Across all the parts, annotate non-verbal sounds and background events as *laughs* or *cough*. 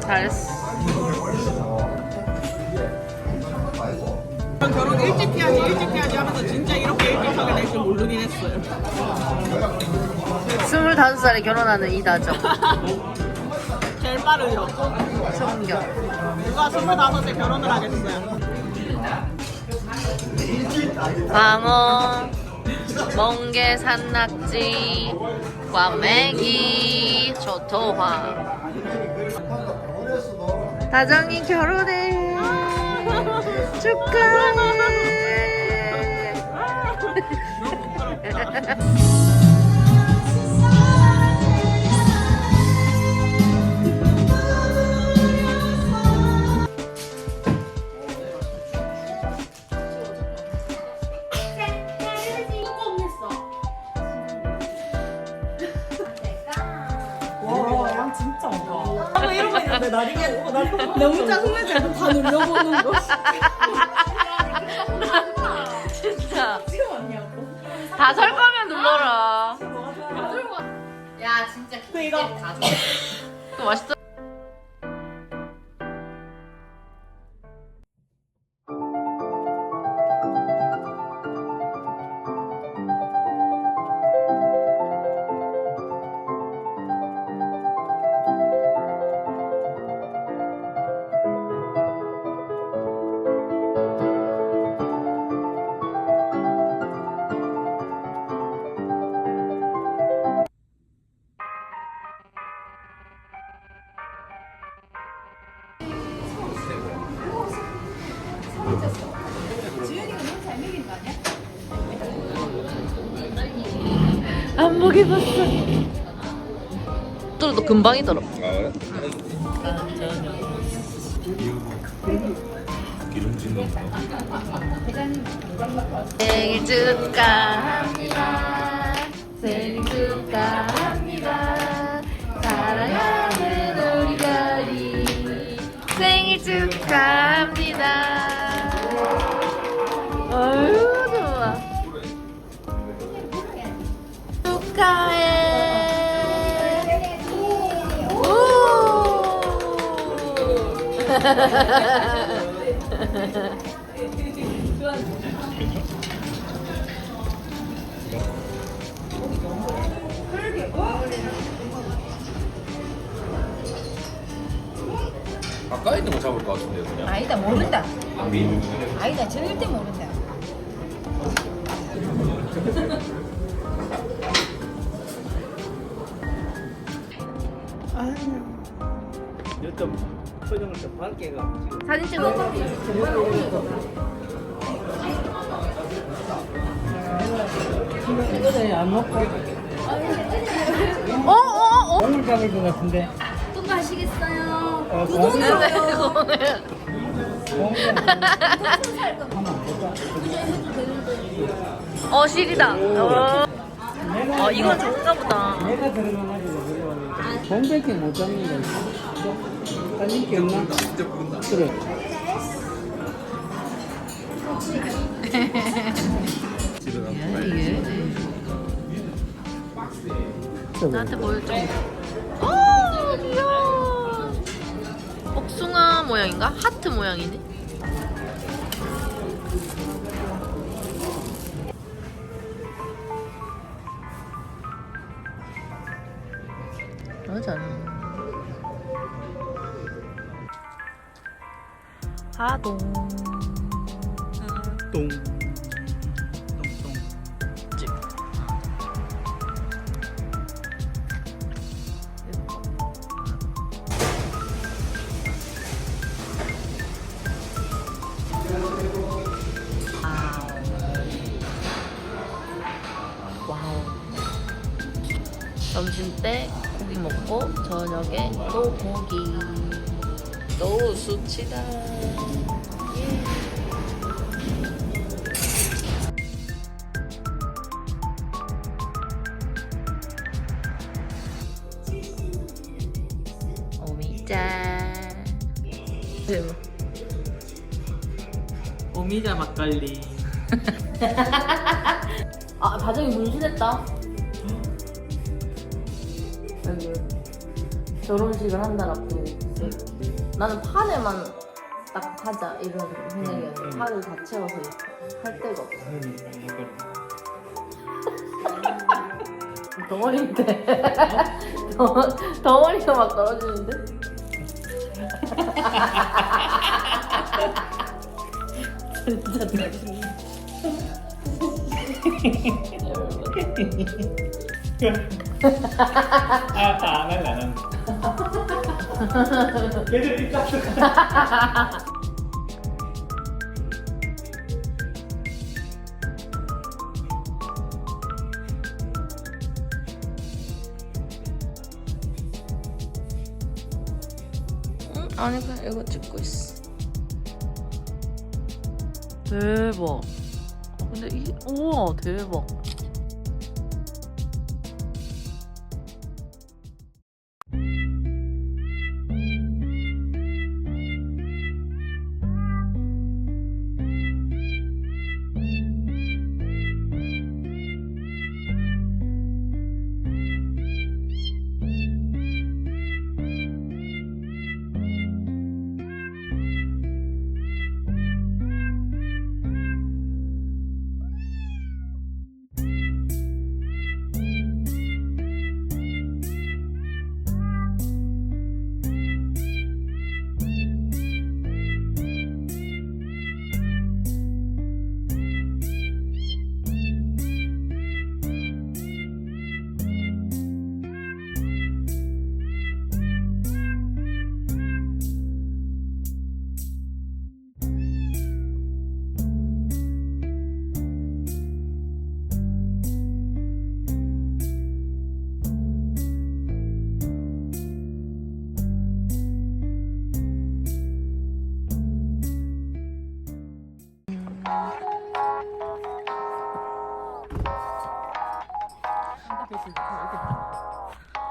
잘했어. 결혼 일찍 해야지 일찍 해야지 하면서 진짜 이렇게 일찍 하게 될 줄 모르긴 했어요. 25살에 결혼하는 이다죠. *laughs* 빠르죠. 성경. 누가 25에 결혼을 하겠어요. 광어, 멍게, 산낙지, 꽈배기, 조토화. 다정이 결혼해. *laughs* 축하해. *laughs* *laughs* 눌려보는 거. 진짜. 다설 거면 눌러라. 야 진짜 그 이거 다 줘. 또 맛있어. 안 먹여봤어. 또너 금방이더라. 기름진 생일 축하합니다. 축하해. 가까이 있는 거 잡을 것 같은데요 그냥 아니다 모른다. 민 아니다 절대 모른다. *laughs* 요점 표정을 좀 밝게 가 지금 사진 찍어. 안 먹고 어, 어, 어. 오늘 잡을 것 같은데 또 가시겠어요? 어, 네, 오늘 네, 어, 실이다. 어, 어 이건 좋은가 보다. 내가 들어가가지고 공백이 못 잡는 거 있어 딴 인기 없나? 진짜 부른다 그래 이게. 나한테 보여줘. 어, 귀여워. 복숭아 모양인가? 하트 모양이네. 그러잖아. 하동. 똥 집. 먹고 저녁에 또 고기. 또 수치다. 예. 오미자. 대박. 오미자 막걸리. *laughs* 아 바정이 문신했다. 여기 결혼식을 한달 앞두고 있어. 나는 판에만 딱 하자 이런 생각이었는데 음. 판을 다 채워서 할 데가 없어. *laughs* 덩어리인데 *laughs* 덩- 덩어리가 막 떨어지는데? *laughs* 진짜 짜증나. *laughs* 아안 할래 안 할래 *laughs* 걔들 삐까스 응? 아니 그냥 이거 찍고 있어. 대박. 근데 이 우와 대박.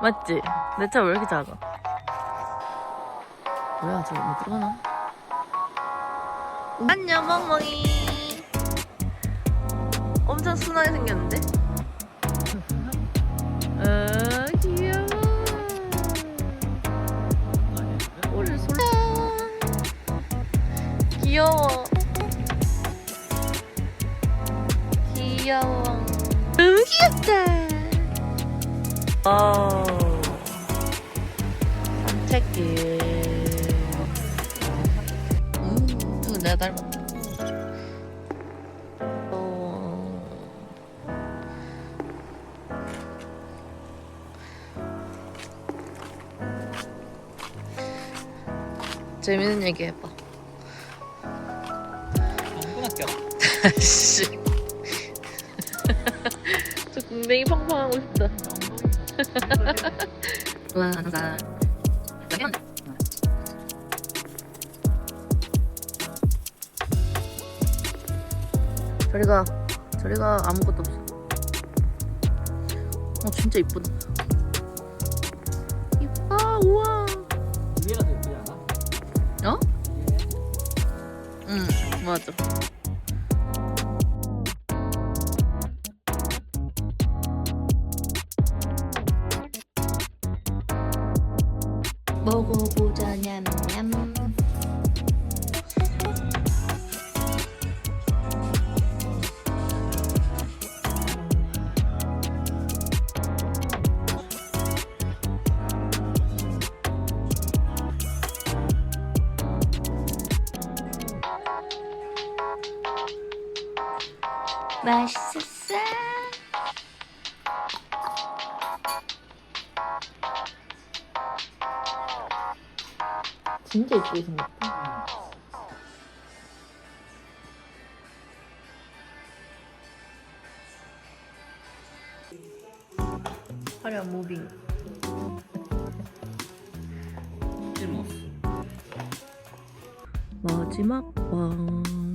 맞지? 내 차 왜 이렇게 작아? 뭐야 저거 못 들어가나? 안녕 멍멍이 엄청 순하게 생겼는데? 어 *laughs* 귀여워 오늘 솔 귀여워 어. 산책길 음, 누구 내가 닮았다. 어... 재밌는 얘기 해봐. 끊을게요. *laughs* 씨. *laughs* 저 궁뎅이 팡팡하고 싶다. 와, 나. 저리가, 저리가 아무것도 없어. 어, 진짜 이쁘다. 이뻐, 우와. 위에가 더 예쁘지 않아? 어? 응, 맞아. 먹어보자 냠냠. 맛있었어. 진짜 이쁘게 생겼다. 화려한 무빙. 마지막 밤.